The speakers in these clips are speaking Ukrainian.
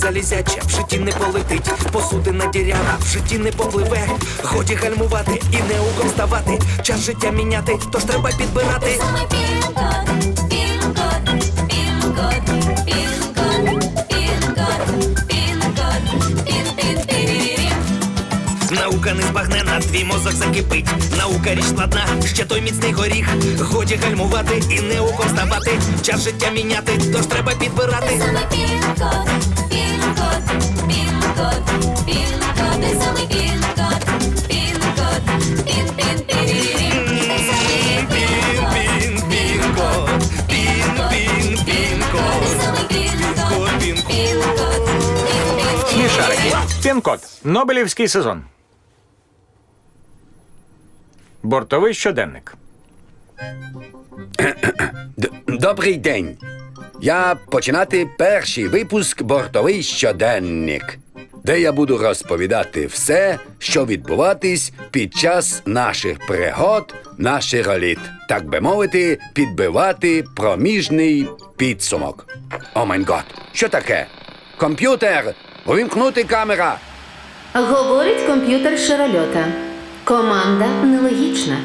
залізяча, в житті не полетить, посудина діряна, в житті не попливе. Годі гальмувати і не угом ставати. Час життя міняти, тож треба підбирати. Наука не збагнена, твій мозок закипить. Наука річ складна, ще той міцний горіх. Годі гальмувати і не угом ставати. Час життя міняти, тож треба підбирати. Самый пин-код, пин-код, пин-код, пин-код, ты самый пин-код, пин-код, пин-пин-пиририм. Ты самый пин-код, Пін-пін-пін-код, пін-пін-пін-код. ты самый пин-код, Пін-код, пін-код. пин-код, пин-пин-пиририм. Смішарики. Пін-код. Нобелівський сезон. Бортовий щоденник. Д- Добрий день. Я починати перший випуск бортовий щоденник, де я буду розповідати все, що відбуватись під час наших пригод на широліт. Так би мовити, підбивати проміжний підсумок. О май гот, що таке? Комп'ютер! Увімкнути камера! Говорить комп'ютер широльота. Команда нелогічна.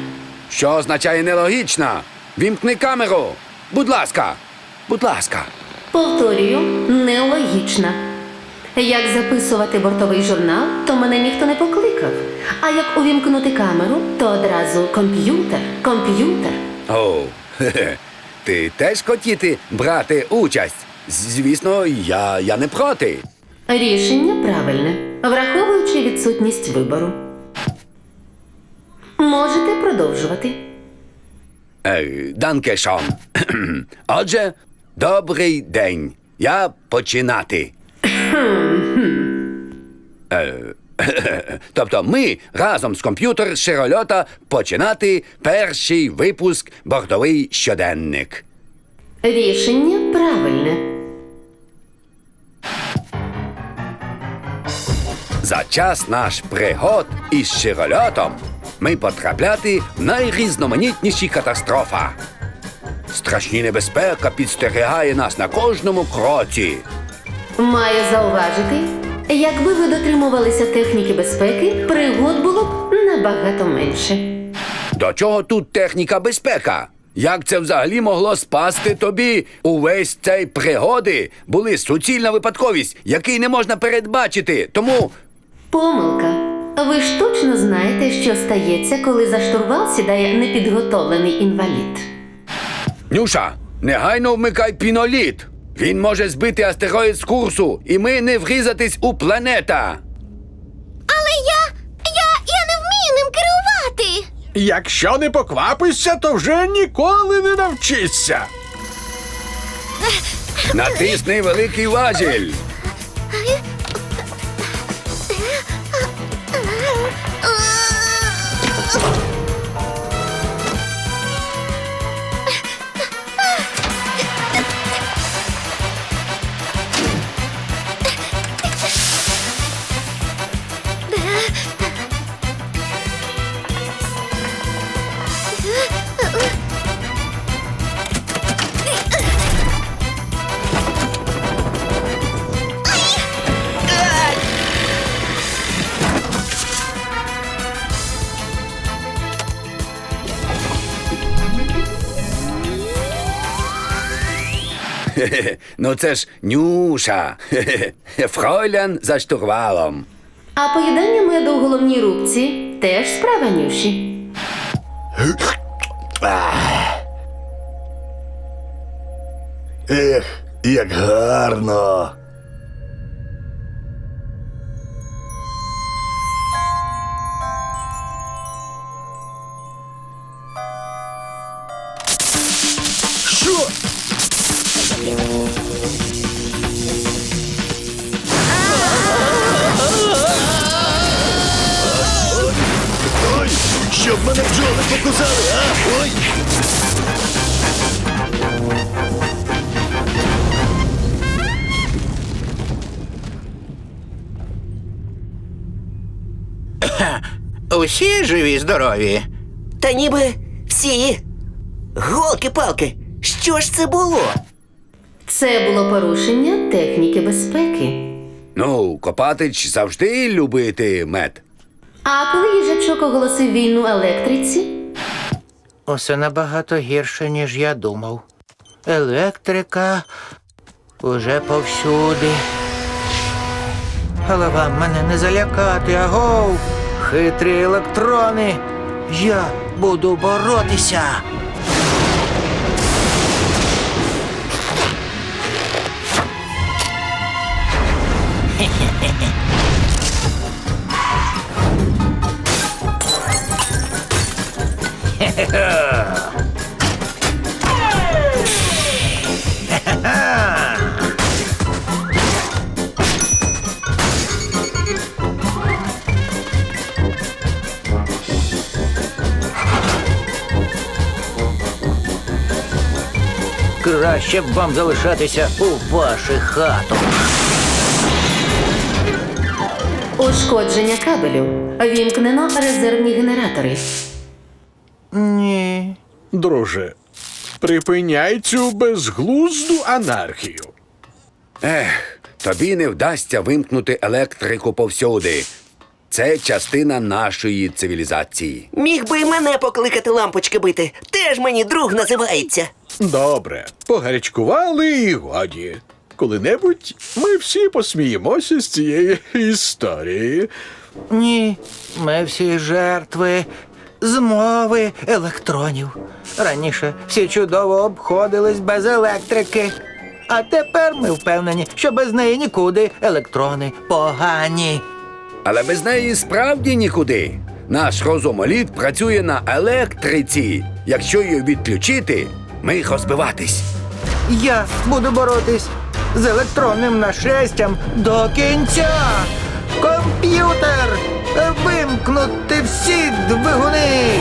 Що означає нелогічно? Вімкни камеру! Будь ласка! Будь ласка! Повторюю, нелогічна. Як записувати бортовий журнал, то мене ніхто не покликав. А як увімкнути камеру, то одразу комп'ютер, комп'ютер. О, хе-хе. ти теж хотіти брати участь? Звісно, я, я не проти. Рішення правильне, враховуючи відсутність вибору. Можете продовжувати. Е, Данке шон. Отже, добрий день. Я починати. Е, Тобто ми разом з комп'ютер широльота починати перший випуск бортовий щоденник. Рішення правильне. За час наш пригод із широльотом ми потрапляти в найрізноманітніші катастрофа. Страшні небезпека підстерігає нас на кожному кроці. Маю зауважити, якби ви дотримувалися техніки безпеки, пригод було б набагато менше. До чого тут техніка безпека? Як це взагалі могло спасти тобі? Увесь цей пригоди були суцільна випадковість, який не можна передбачити. Тому Помилка. Ви ж точно знаєте, що стається, коли за штурвал сідає непідготовлений інвалід. Нюша, негайно вмикай піноліт. Він може збити астероїд з курсу, і ми не врізатись у планета. Але я, я, я не вмію ним керувати. Якщо не поквапишся, то вже ніколи не навчишся. Натисни великий важіль. Хе-хе, Ну це ж Нюша. Хе-хе. Фройлян за штурвалом. А поїдання меду у головній рубці теж справа Нюші. Ех, як гарно. Покусали, а? Ой. Усі живі, здорові. Та ніби всі. Голки-палки, що ж це було? Це було порушення техніки безпеки. Ну, Копатич завжди любити мед. А коли їжачок оголосив війну електриці, Усе набагато гірше, ніж я думав. Електрика уже повсюди. Але вам мене не залякати, агов! Хитрі електрони! Я буду боротися! Краще б вам залишатися у ваших хатах. ушкодження кабелю, вімкнено резервні генератори. Ні. Друже, припиняй цю безглузду анархію. Ех, тобі не вдасться вимкнути електрику повсюди. Це частина нашої цивілізації. Міг би і мене покликати лампочки бити. Теж мені друг називається. Добре, погарячкували і годі. Коли-небудь ми всі посміємося з цієї історії. Ні, ми всі жертви змови електронів. Раніше всі чудово обходились без електрики. А тепер ми впевнені, що без неї нікуди електрони погані. Але без неї справді нікуди. Наш розумоліт працює на електриці. Якщо її відключити, міг розбиватись. Я буду боротись з електронним нашестям до кінця. Комп'ютер! Вимкнути всі двигуни!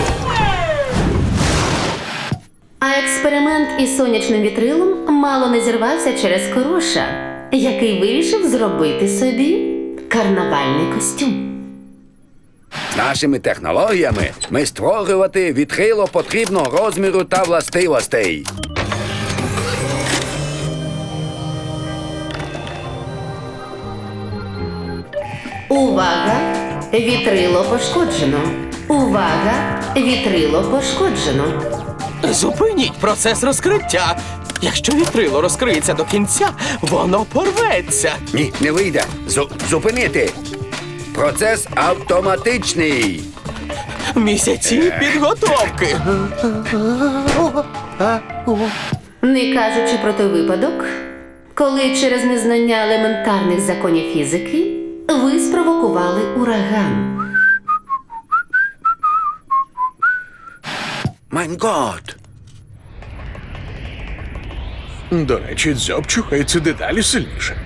А експеримент із сонячним вітрилом мало не зірвався через короша, який вирішив зробити собі карнавальний костюм. З нашими технологіями ми створювати вітрило потрібного розміру та властивостей. Увага! Вітрило пошкоджено. Увага! Вітрило пошкоджено. Зупиніть процес розкриття. Якщо вітрило розкриється до кінця, воно порветься. Ні, не вийде. Зу- зупинити. Процес автоматичний. Місяці підготовки. Не кажучи про той випадок, коли через незнання елементарних законів фізики ви спровокували ураган. Майн год. До речі, дзьоб чухається дедалі сильніше.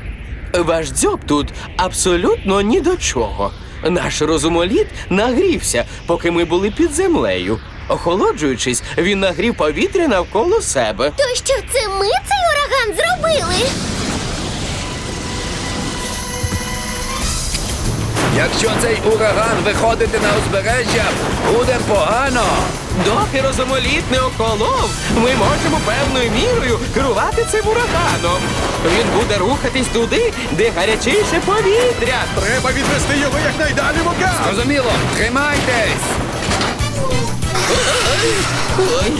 Ваш дзьоб тут абсолютно ні до чого. Наш розумоліт нагрівся, поки ми були під землею. Охолоджуючись, він нагрів повітря навколо себе. То що це ми цей ураган зробили? Якщо цей ураган виходити на узбережжя, буде погано. Доки розумоліт не охолов, ми можемо певною мірою керувати цим ураганом. Він буде рухатись туди, де гарячіше повітря. Треба відвести його якнайдалі в океан. Зрозуміло, тримайтесь. Ой.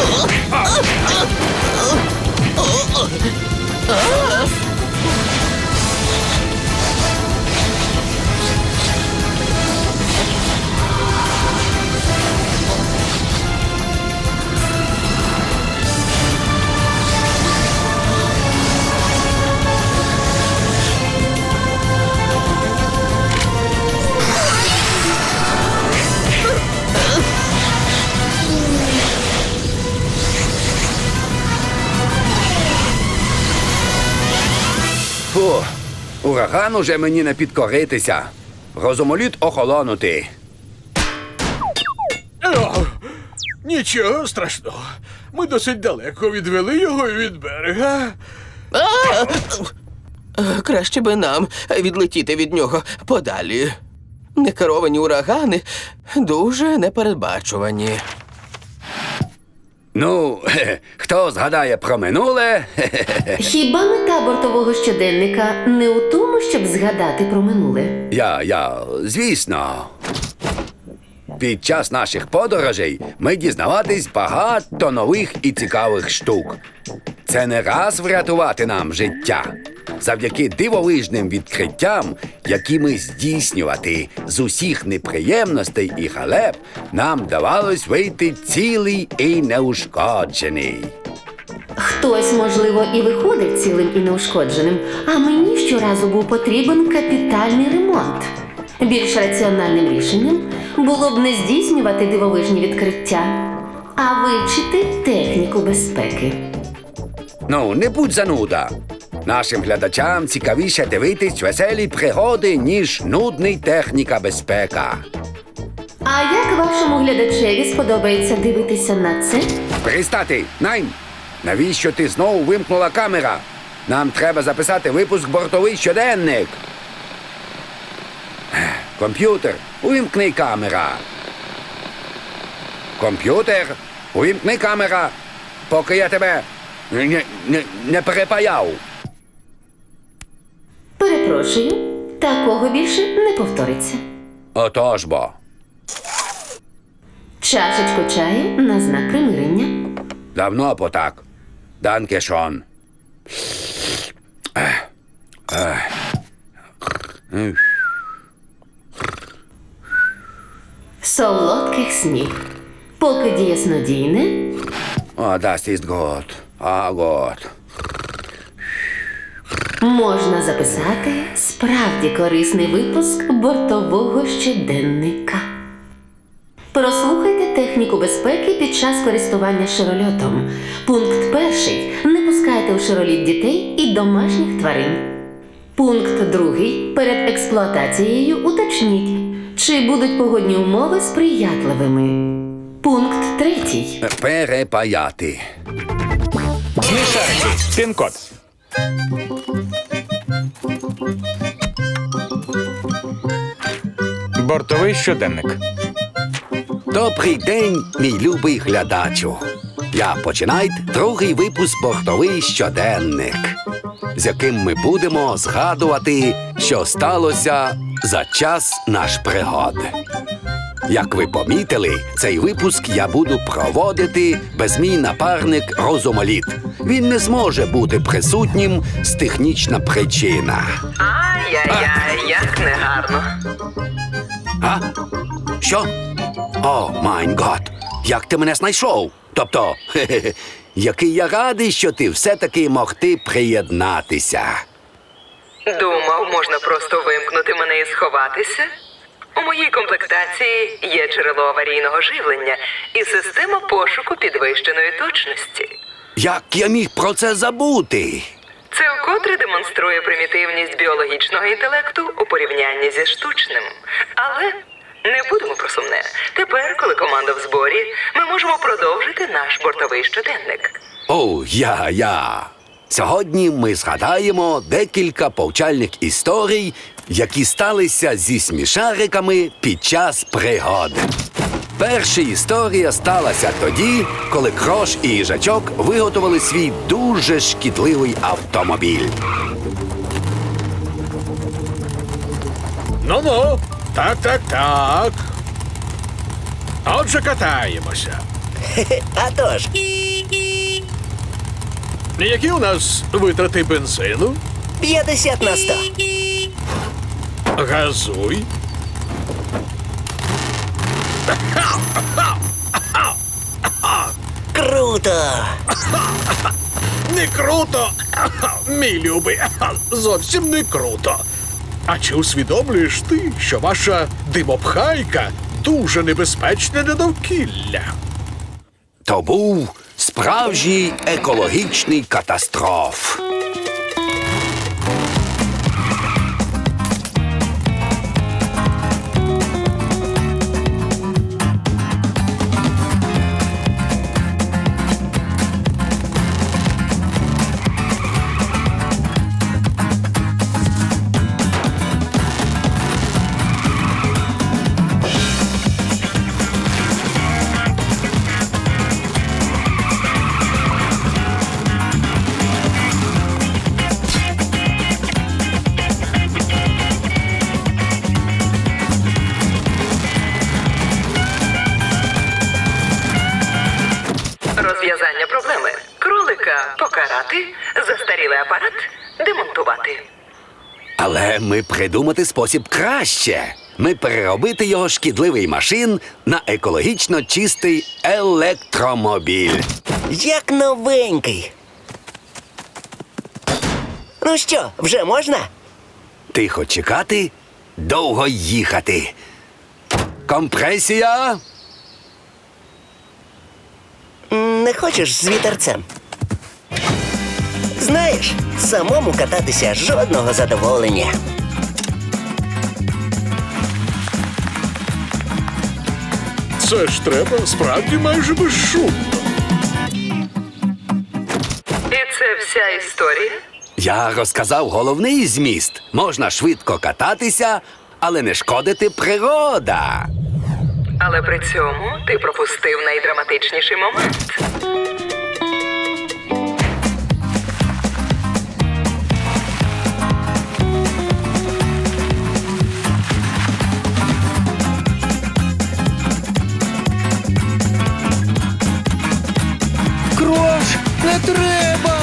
어? 어? Фу, ураган уже мені не підкоритися. Розумоліт охолонути. О, нічого страшного. Ми досить далеко відвели його від берега. А! Е, Краще би нам відлетіти від нього подалі. Некеровані урагани дуже непередбачувані. Ну, хто згадає про минуле? Хіба мета бортового щоденника не у тому, щоб згадати про минуле? Я, я, звісно. Під час наших подорожей ми дізнаватись багато нових і цікавих штук. Це не раз врятувати нам життя. Завдяки дивовижним відкриттям, які ми здійснювати з усіх неприємностей і халеп, нам давалось вийти цілий і неушкоджений. Хтось, можливо, і виходить цілим і неушкодженим, а мені щоразу був потрібен капітальний ремонт. Більш раціональним рішенням було б не здійснювати дивовижні відкриття, а вивчити техніку безпеки. Ну, не будь зануда. Нашим глядачам цікавіше дивитись веселі пригоди, ніж нудний техніка безпека. А як вашому глядачеві сподобається дивитися на це? Перестати, Найм! Навіщо ти знову вимкнула камера? Нам треба записати випуск бортовий щоденник. Комп'ютер, увімкни камера. Комп'ютер, увімкни камера, поки я тебе не, не, не перепаяв. Перепрошую, такого більше не повториться. Отож бо. Чашечку чаю на знак примирення. Давно потак. Данке шон. Ех. Ех. Солодких снів. Поки діє снодійне, О, das ist gut. А, gut. можна записати справді корисний випуск бортового щоденника. Прослухайте техніку безпеки під час користування широльотом. Пункт перший. Не пускайте у широліт дітей і домашніх тварин. Пункт другий. Перед експлуатацією уточніть, чи будуть погодні умови сприятливими. Пункт третій. Перепаяти. Смішарики. Пін-код. Бортовий щоденник. Добрий день, мій любий глядачу. Я починаю другий випуск бортовий щоденник, з яким ми будемо згадувати, що сталося за час наш пригод. Як ви помітили, цей випуск я буду проводити без мій напарник Розумоліт. Він не зможе бути присутнім з технічна причина. Ай-яй-яй, як негарно. А? Що? О, майн гот, як ти мене знайшов? Тобто, хе-хе, який я радий, що ти все-таки могти приєднатися. Думав, можна просто вимкнути мене і сховатися. У моїй комплектації є джерело аварійного живлення і система пошуку підвищеної точності. Як я міг про це забути? Це вкотре демонструє примітивність біологічного інтелекту у порівнянні зі штучним. Але не будемо про сумне. Тепер, коли команда в зборі, ми можемо продовжити наш бортовий щоденник. О, я, я. Сьогодні ми згадаємо декілька повчальних історій, які сталися зі смішариками під час пригод. Перша історія сталася тоді, коли Крош і їжачок виготовили свій дуже шкідливий автомобіль. Ну-ну. Так, так, так. Отже, катаємося. А тож, Які у нас витрати бензину? 50 на 100. Газуй. Круто! Не круто, мій любий, зовсім не круто. А чи усвідомлюєш ти, що ваша димопхайка дуже небезпечна для довкілля? То був справжній екологічний катастроф. Застарілий апарат демонтувати. Але ми придумати спосіб краще. Ми переробити його шкідливий машин на екологічно чистий електромобіль. Як новенький. Ну що, вже можна? Тихо чекати, довго їхати. Компресія. Не хочеш з вітерцем? Знаєш, самому кататися жодного задоволення. Це ж треба справді майже безшумно. І це вся історія? Я розказав головний зміст. Можна швидко кататися, але не шкодити природа. Але при цьому ти пропустив найдраматичніший момент. Треба!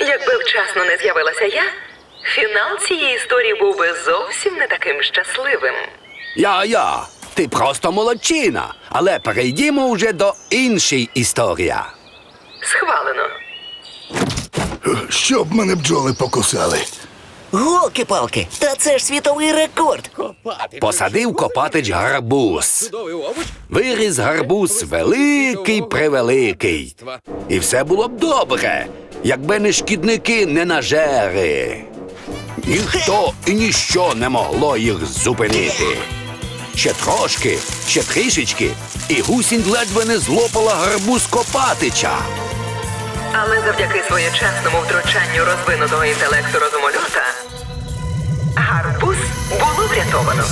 Якби вчасно не з'явилася я, фінал цієї історії був би зовсім не таким щасливим. Я-я, ти просто молодчина. Але перейдімо вже до іншої історії. Схвалено. Щоб мене бджоли покусали. Голки-палки, та це ж світовий рекорд. Посадив копатич гарбуз. Виріс гарбуз великий превеликий. І все було б добре, якби не шкідники не нажери. Ніхто і ніщо не могло їх зупинити. Ще трошки, ще трішечки, і гусінь ледве не злопала гарбуз копатича. Але завдяки своєчасному втручанню розвинутого інтелекту розумольота гарбуз було врятовано.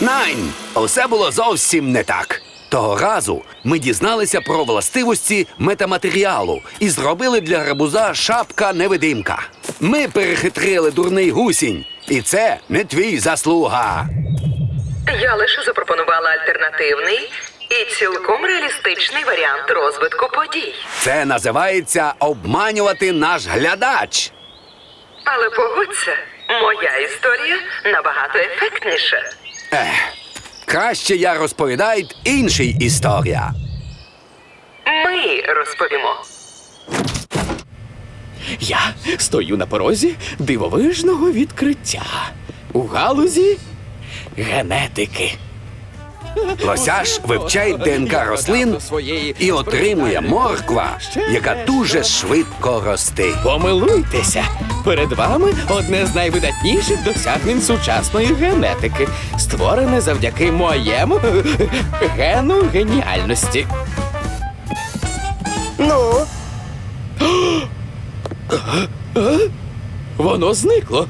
Найн, усе було зовсім не так. Того разу ми дізналися про властивості метаматеріалу і зробили для гарбуза шапка невидимка. Ми перехитрили дурний гусінь, і це не твій заслуга. Я лише запропонувала альтернативний і цілком реалістичний варіант розвитку подій. Це називається обманювати наш глядач. Але погодься, моя історія набагато ефектніша. Ех, краще я розповідаю інший історія. Ми розповімо. Я стою на порозі дивовижного відкриття у галузі генетики. Лосяш вивчає ДНК рослин і отримує морква, яка дуже швидко росте. Помилуйтеся. Перед вами одне з найвидатніших досягнень сучасної генетики, створене завдяки моєму гену геніальності. Ну, Воно зникло.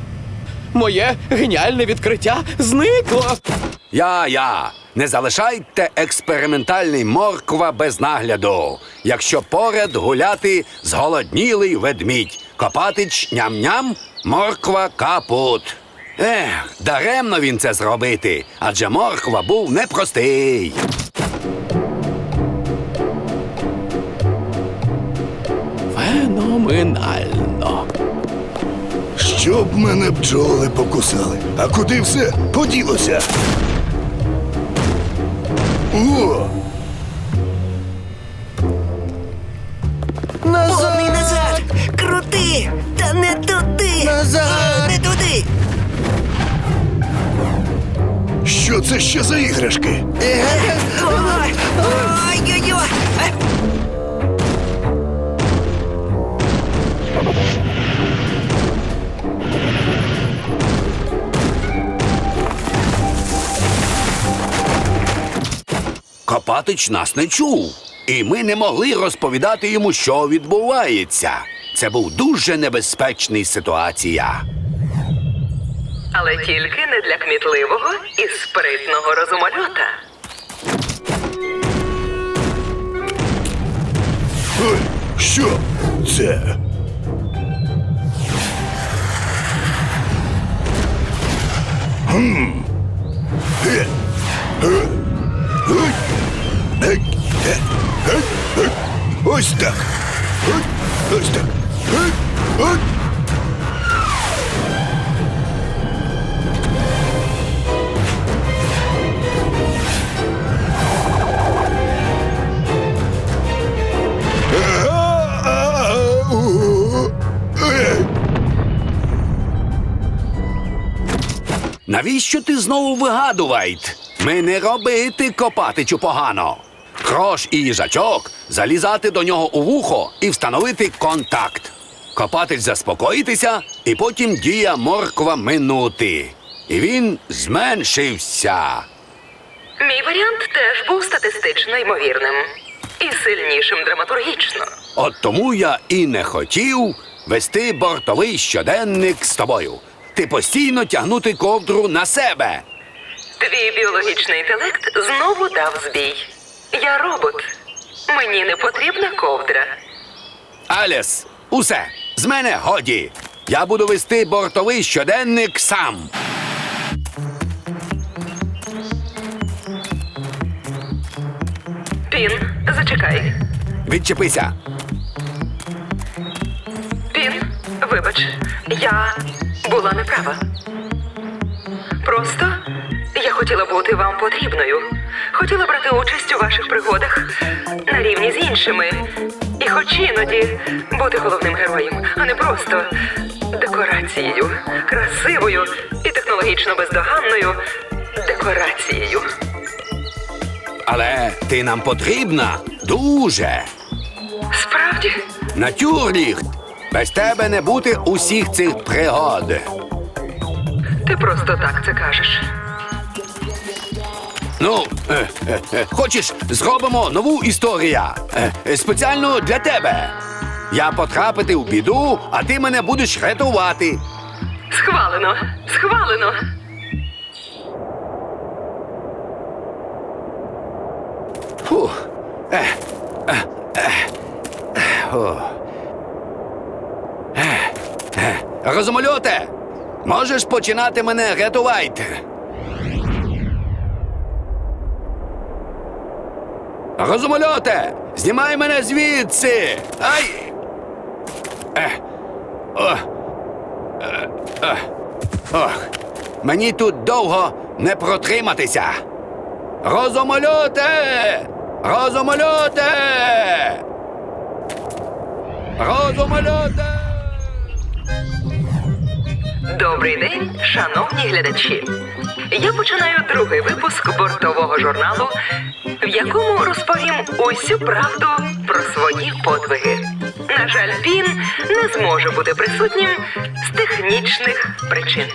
Моє геніальне відкриття зникло. Я-я, не залишайте експериментальний морква без нагляду. Якщо поряд гуляти зголоднілий ведмідь, копатич ням-ням, морква капут. Ех, даремно він це зробити, адже морква був непростий. Феноменально. Щоб мене бджоли покусали. А куди все поділося? Іграшки? Копатич нас не чув і ми не могли розповідати йому, що відбувається. Це був дуже небезпечний ситуація. Але тільки не для кмітливого і спритного розумольота. Що це? Хм. Е, е, е. Ось так. Ось так. Навіщо ти знову вигадувайт? Ми не робити Копатичу погано. Крош і їжачок залізати до нього у вухо і встановити контакт. Копатич заспокоїтися, і потім дія морква минути. І він зменшився. Мій варіант теж був статистично ймовірним і сильнішим драматургічно. От тому я і не хотів вести бортовий щоденник з тобою. Ти постійно тягнути ковдру на себе. Твій біологічний інтелект знову дав збій. Я робот. Мені не потрібна ковдра. Аліс, усе, з мене годі. Я буду вести бортовий щоденник сам. Пін, зачекай. Відчепися. Пін, вибач, я була неправа. Просто я хотіла бути вам потрібною. Хотіла брати участь у ваших пригодах на рівні з іншими. І хоч іноді бути головним героєм, а не просто декорацією, красивою і технологічно бездоганною декорацією. Але ти нам потрібна дуже. Справді, Натюрліхт. Без тебе не бути усіх цих пригод. ти просто так це кажеш. Ну, е, е, е, хочеш, зробимо нову історію. Е, е, спеціально для тебе. Я потрапити в біду, а ти мене будеш рятувати. Схвалено, схвалено. Фух. Е, е, е, е, о. Е, е. Розумольоте, можеш починати мене рятувати. Розумольоте, знімай мене звідси. Ай! Е. О. Е, е. Ох, мені тут довго не протриматися. Розумольоте! Розумольоте! Розумольоте! Добрий день, шановні глядачі. Я починаю другий випуск бортового журналу, в якому розповім усю правду про свої подвиги. На жаль, він не зможе бути присутнім з технічних причин.